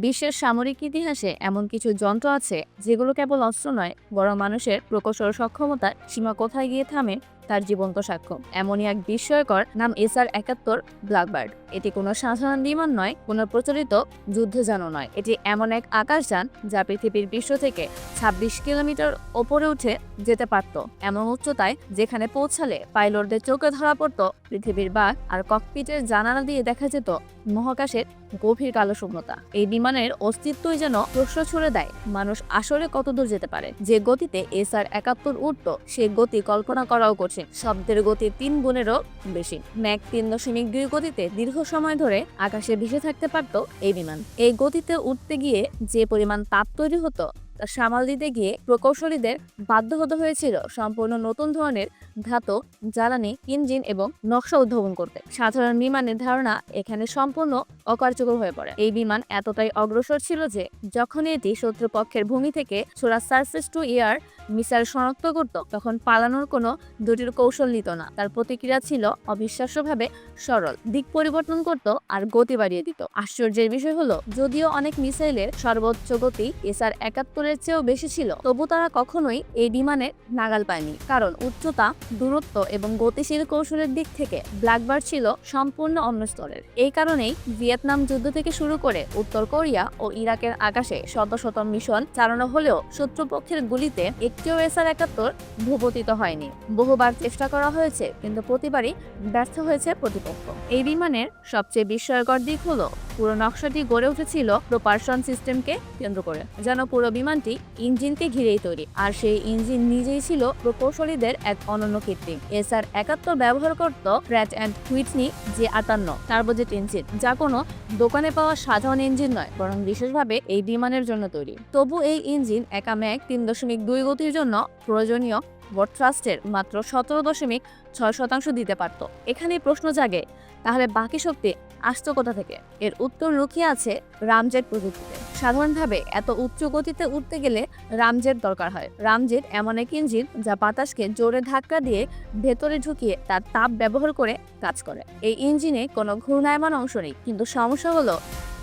বিশ্বের সামরিক ইতিহাসে এমন কিছু যন্ত্র আছে যেগুলো কেবল অস্ত্র নয় বড় মানুষের প্রকৌশল সক্ষমতার সীমা কোথায় গিয়ে থামে তার জীবন্ত সাক্ষ্য। এমনই এক বিস্ময়কর নাম এসআর একাত্তর ব্ল্যাকবার্ড এটি কোনো সাধারণ বিমান নয়, কোনো প্রচলিত যুদ্ধযানও নয়। এটি এমন এক আকাশযান যা পৃথিবীর বিশ্ব থেকে ছাব্বিশ কিলোমিটার ওপরে উঠে যেতে পারত। এমন উচ্চতায় যেখানে পৌঁছালে পাইলটদের চোখে ধরা পড়ত, পৃথিবীর বাঘ আর ককপিটের জানালা দিয়ে দেখা যেত মহাকাশের গভীর কালো শূন্যতা। এই বিমানের অস্তিত্বই যেন প্রশ্ন ছুড়ে দেয়, মানুষ আসলে কত দূর যেতে পারে? যে গতিতে এসআর একাত্তর উঠত, সে গতি কল্পনা করাও কঠিন শব্দের গতি তিন গুণেরও বেশি। ম্যাক তিন দশমিক দুই গতিতে দীর্ঘ সময় ধরে আকাশে ভেসে থাকতে পারত এই বিমান। এই গতিতে উঠতে গিয়ে যে পরিমাণ তাপ তৈরি হতো সামাল দিতে গিয়ে প্রকৌশলীদের বাধ্য হতে হয়েছিল সম্পূর্ণ নতুন ধরনের ধাতু জ্বালানি, ইঞ্জিন এবং নকশা উদ্ভাবন করতে। সাধারণ বিমানের ধারণা এখানে সম্পূর্ণ অকার্যকর হয়ে পড়ে। এই বিমান এতটাই অগ্রসর ছিল যে যখন এটি শত্রুপক্ষের ভূমি থেকে ছোড়া সার্ফেস টু এয়ার মিসাইল শনাক্ত করত, তখন পালানোর কোনো দুটির কৌশল নিত না। তার প্রতিক্রিয়া ছিল অবিশ্বাস্যভাবে সরল, দিক পরিবর্তন করত আর গতি বাড়িয়ে দিত। আশ্চর্যের বিষয় হলো, যদিও অনেক মিসাইলের সর্বোচ্চ গতি এসআর একাত্তরের চেয়েও বেশি ছিল, তবু তারা কখনোই এই বিমানে নাগাল পায়নি। কারণ উচ্চতা, দূরত্ব এবং গতিশীল কৌশলের দিক থেকে ব্ল্যাকবার্ড ছিল সম্পূর্ণ অন্য স্তরের। এই কারণেই ভিয়েতনাম যুদ্ধ থেকে শুরু করে উত্তর কোরিয়া ও ইরাকের আকাশে শত শত মিশন চালানো হলেও শত্রুপক্ষের গুলিতে একটিও এসআর একাত্তর ভূপতিত হয়নি। বহুবার চেষ্টা করা হয়েছে, কিন্তু প্রতিবারই ব্যর্থ হয়েছে প্রতিপক্ষ। এই বিমানের সবচেয়ে বিস্ময়কর দিক হলো পুরো নকশাটি গড়ে উঠেছিল প্রোপারশন সিস্টেমকে কেন্দ্র করে, যেন পুরো বিমানটি ইঞ্জিনকে ঘিরেই তৈরি। আর সেই ইঞ্জিন নিজেই ছিল প্রকৌশলীদের এক অনন্য কীর্তি। এসআর একাত্তর ব্যবহার করত প্র্যাট অ্যান্ড হুইটনি যে আটান্ন টার্বোজেট ইঞ্জিন, যা কোনো দোকানে পাওয়া সাধারণ ইঞ্জিন নয়, বরং বিশেষভাবে এই বিমানের জন্য তৈরি। তবু এই ইঞ্জিন একা ম্যাক তিন দশমিক দুই গতির জন্য প্রয়োজনীয় বোর্ড থ্রাস্টের মাত্র সতেরো দশমিক ছয় শতাংশ দিতে পারত। এখানেই প্রশ্ন জাগে, তাহলে বাকি শক্তি আসতো কোথা থেকে? এর উত্তর লুকিয়ে আছে রামজেট প্রযুক্তিতে। সাধারণভাবে এত উচ্চ গতিতে উঠতে গেলে রামজেট দরকার হয়। রামজেট এমন এক ইঞ্জিন যা বাতাসকে জোরে ধাক্কা দিয়ে ভেতরে ঢুকিয়ে তার তাপ ব্যবহার করে কাজ করে। এই ইঞ্জিনে কোনো ঘূর্ণায়মান অংশ নেই, কিন্তু সমস্যা হলো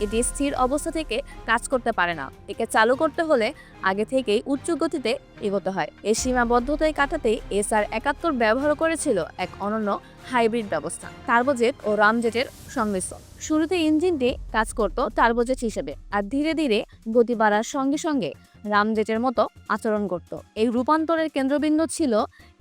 এটি স্থির অবস্থা থেকে কাজ করতে পারে না। একে চালু করতে হলে আগে থেকেই উচ্চ গতিতে এগোতে হয়। এই সীমাবদ্ধতায় কাটাতে এসআর একাত্তর ব্যবহার করেছিল এক অনন্য হাইব্রিড ব্যবস্থা, টার্বোজেট ও রামজেটের সংমিশ্রণ। শুরুতে ইঞ্জিনটি কাজ করত টার্বোজেট হিসেবে, আর ধীরে ধীরে গতি বাড়ার সঙ্গে সঙ্গে রামজেটের মতো আচরণ করত। এই রূপান্তরের কেন্দ্রবিন্দু ছিল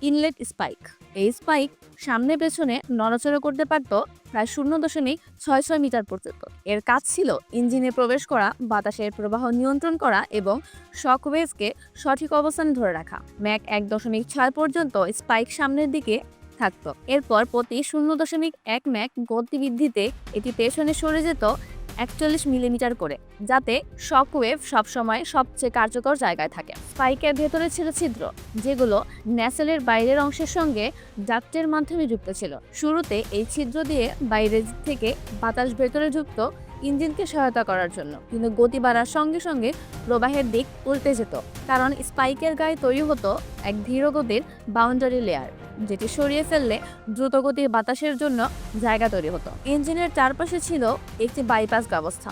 ইনলেট স্পাইক। এই স্পাইক সামনে পেছনে নড়াচড়া করতে পারত প্রায় শূন্য দশমিক ছয় ছয় মিটার পর্যন্ত। এর কাজ ছিল ইঞ্জিনে প্রবেশ করা, বাতাসের প্রবাহ নিয়ন্ত্রণ করা এবং শকওয়েভকে সঠিক অবস্থানে ধরে রাখা। ম্যাক এক দশমিক ছয় পর্যন্ত স্পাইক সামনের দিকে থাকতো। এরপর প্রতি শূন্য দশমিক এক ম্যাক গতি বৃদ্ধিতে এটি পেছনে সরে যেত একচল্লিশ মিলিমিটার করে, যাতে শকওয়েভ সবসময় সবচেয়ে কার্যকর জায়গায় থাকে। স্পাইকের ভেতরে ছিল ছিদ্র, যেগুলো ন্যাসেলের বাইরের অংশের সঙ্গে ডাক্টের মাধ্যমে যুক্ত ছিল। শুরুতে এই ছিদ্র দিয়ে বাইরের থেকে বাতাস ভেতরে ঢুকতো ইঞ্জিনকে সহায়তা করার জন্য। কিন্তু গতি বাড়ার সঙ্গে সঙ্গে প্রবাহের দিক উল্টে যেত। কারণ স্পাইকের গায়ে তৈরি হতো এক ধীরগতির বাউন্ডারি লেয়ার, যেটি সরিয়ে ফেললে দ্রুতগতির বাতাসের জন্য জায়গা তৈরি হতো। ইঞ্জিনের চারপাশে ছিল একটি বাইপাস ব্যবস্থা,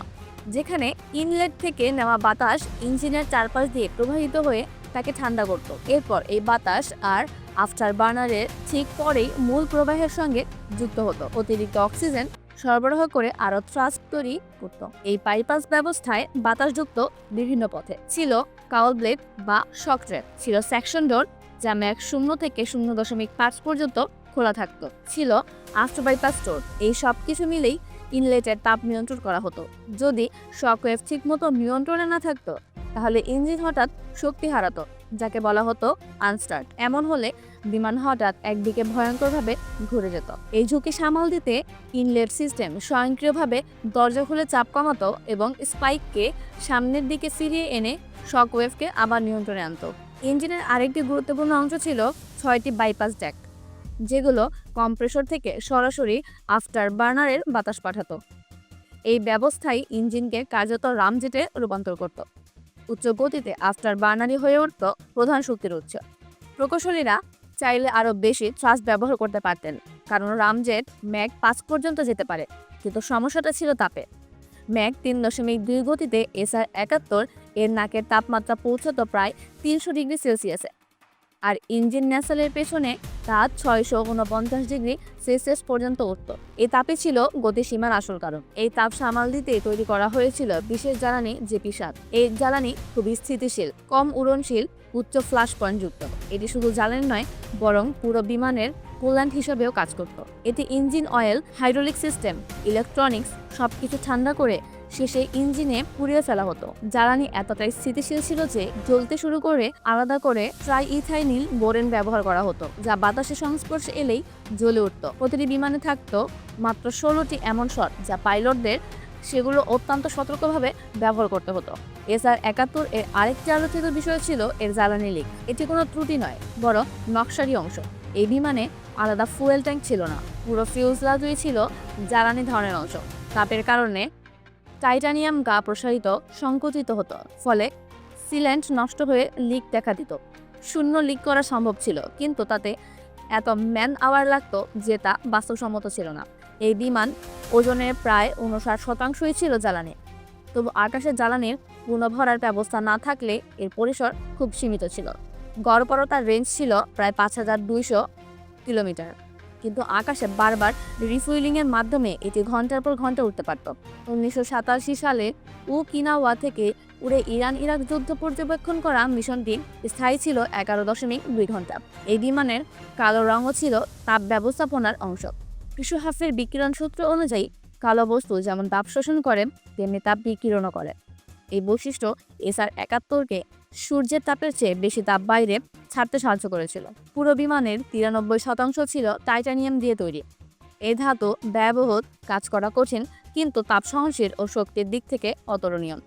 যেখানে ইনলেট থেকে নেওয়া বাতাস ইঞ্জিনের চারপাশ দিয়ে প্রবাহিত হয়ে তাকে ঠান্ডা করত। এরপর এই বাতাস আর আফটার বার্নারের ঠিক পরেই মূল প্রবাহের সঙ্গে যুক্ত হতো। অতিরিক্ত অক্সিজেন সরবরাহ করে আরও থ্রাস্ট তৈরি করত। এই বাইপাস ব্যবস্থায় বাতাস যুক্ত বিভিন্ন পথে ছিল কাউল ব্লেড বা শক ট্র্যাপ ছিল সেকশন ডোর, যা ম্যাক শূন্য থেকে শূন্য দশমিক পাঁচ পর্যন্ত খোলা থাকতো। ছিল আফটার বাইপাস স্টোর এই সব কিছু মিলেই ইনলেটের তাপ নিয়ন্ত্রণ করা হতো। যদি শকওয়েভ ঠিকমতো নিয়ন্ত্রণে না থাকতো, তাহলে ইঞ্জিন হঠাৎ শক্তি হারাতো। যাকে বলা হতো আনস্টার্ট এমন হলে বিমান হঠাৎ একদিকে ভয়ঙ্করভাবে ঘুরে যেত। এই ঝুঁকি সামাল দিতে ইনলেট সিস্টেম স্বয়ংক্রিয়ভাবে দরজা খুলে চাপ কমাতো এবং স্পাইককে সামনের দিকে ফিরিয়ে এনে শকওয়েভকে আবার নিয়ন্ত্রণে আনতো। ইঞ্জিনের আরেকটি গুরুত্বপূর্ণ অংশ ছিল ছয়টি বাইপাস ড্যাক, যেগুলো কম্প্রেসর থেকে সরাসরি আফটার বার্নারের বাতাস পাঠাতো। এই ব্যবস্থাই ইঞ্জিনকে কার্যত রামজেটে রূপান্তর করত। উচ্চ গতিতে আফটার বার্নারি হয়ে উঠত প্রধান শক্তির উৎস। প্রকৌশলীরা চাইলে আরও বেশি থ্রাস ব্যবহার করতে পারতেন, কারণ রামজেট ম্যাক পাঁচ পর্যন্ত যেতে পারে, কিন্তু সমস্যাটা ছিল তাপে। ম্যাক তিন দশমিক দুই গতিতে এসআর একাত্তর এর নাকের তাপমাত্রা পৌঁছত প্রায় তিনশো ডিগ্রি সেলসিয়াসে। আর ইঞ্জিন ন্যাসালের পেছনে তা ছয়শো উনপঞ্চাশ ডিগ্রি সেলসিয়াস পর্যন্ত উঠত। এই তাপই ছিল গতিসীমার আসল কারণ। এই তাপ সামাল দিতে তৈরি করা হয়েছিল বিশেষ জ্বালানি জেপি সাত এই জ্বালানি খুবই স্থিতিশীল, কম উড়নশীল, উচ্চ ফ্লাশ পয়েন্ট যুক্ত। এটি শুধু জ্বালানি নয়, বরং পুরো বিমানের কুল্যান্ট হিসেবেও কাজ করত। এতে engine oil, hydraulic system, electronics সবকিছু ঠান্ডা করে শেষে ইঞ্জিনে পুড়িয়ে ফেলা হতো। জ্বালানি এতটাই স্থিতিশীল ছিল যে জ্বলতে শুরু করে আলাদা করে ট্রাই ইথাইনিল বোরেন ব্যবহার করা হতো, যা বাতাসের সংস্পর্শে এলেই জ্বলে উঠত। প্রতিটি বিমানে থাকত মাত্র ষোলোটি এমন শট, যা পাইলটদের সেগুলো অত্যন্ত সতর্কভাবে ব্যবহার করতে হতো। এসআর একাত্তর এর আরেকটি আলোচিত বিষয় ছিল এর জ্বালানি লিক। এটি কোনো ত্রুটি নয়, বরং নকশারি অংশ। এই বিমানে আলাদা ফুয়েল ট্যাঙ্ক ছিল না, পুরো ফিউজলাজই ছিল জ্বালানি ধরনের অংশ। তাপের কারণে টাইটানিয়াম গা প্রসারিত সংকুচিত হতো, ফলে সিল্যান্ট নষ্ট হয়ে লিক দেখা দিত। শূন্য লিক করা সম্ভব ছিল, কিন্তু তাতে এত ম্যান আওয়ার লাগতো যে তা বাস্তবসম্মত ছিল না। এই বিমান ওজনের প্রায় উনষাট শতাংশই ছিল জ্বালানি। তবু আকাশের জ্বালানির পুনঃভরার ব্যবস্থা না থাকলে এর পরিসর খুব সীমিত ছিল। গড়পরতার রেঞ্জ ছিল প্রায় পাঁচ হাজার দুইশো কিলোমিটার। কিন্তু আকাশে বারবার রিফুয়েলিংয়ের মাধ্যমে এটি ঘণ্টার পর ঘণ্টা উঠতে পারত। উনিশশো সাতাশি সালে উকিনাওয়া থেকে উড়ে ইরান ইরাক যুদ্ধ পর্যবেক্ষণ করা মিশনটি স্থায়ী ছিল এগারো দশমিক দুই ঘণ্টা। এই বিমানের কালো রঙও ছিল তাপ ব্যবস্থাপনার অংশ। কৃষহাফের বিকিরণ সূত্র অনুযায়ী, কালো বস্তু যেমন তাপ শোষণ করে, তেমনি তাপ বিকিরণও করে। এই বৈশিষ্ট্য এসআর একাত্তরকে সূর্যের তাপের চেয়ে বেশি তাপ বাইরে ছাড়তে সাহায্য করেছিল। পুরো বিমানের তিরানব্বই শতাংশ ছিল টাইটানিয়াম দিয়ে তৈরি। এ ধাতু ব্যয়বহুল কাজ করা কঠিন, কিন্তু তাপ সহনশীল ও শক্তির দিক থেকে অতরণীয়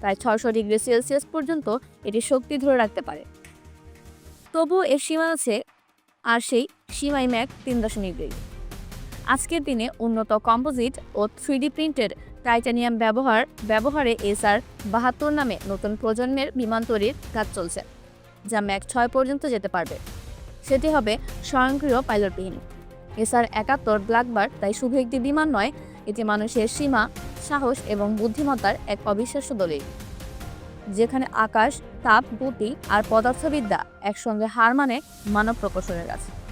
প্রায় ছয়শো ডিগ্রি সেলসিয়াস পর্যন্ত এটি শক্তি ধরে রাখতে পারে। তবুও এর সীমা আছে, আর সেই সীমাই ম্যাক তিন দশমিক দুই। আজকের দিনে উন্নত কম্পোজিট ও থ্রিডি প্রিন্টেড টাইটানিয়াম ব্যবহার, ব্যবহারে এসআর বাহাত্তর নামে নতুন প্রজন্মের বিমান তৈরির কাজ চলছে। যা ম্যাক ছয় পর্যন্ত যেতে পারবে। সেটি হবে স্বয়ংক্রিয় পাইলটবিহীন। এসআর একাত্তর ব্ল্যাকবার তাই শুধু একটি বিমান নয়, এটি মানুষের সীমা, সাহস এবং বুদ্ধিমত্তার এক অবিশ্বাস্য দলিল। যেখানে আকাশ, তাপ, গতি আর পদার্থবিদ্যা একসঙ্গে হার মানে মানব প্রকৌশলের কাছে।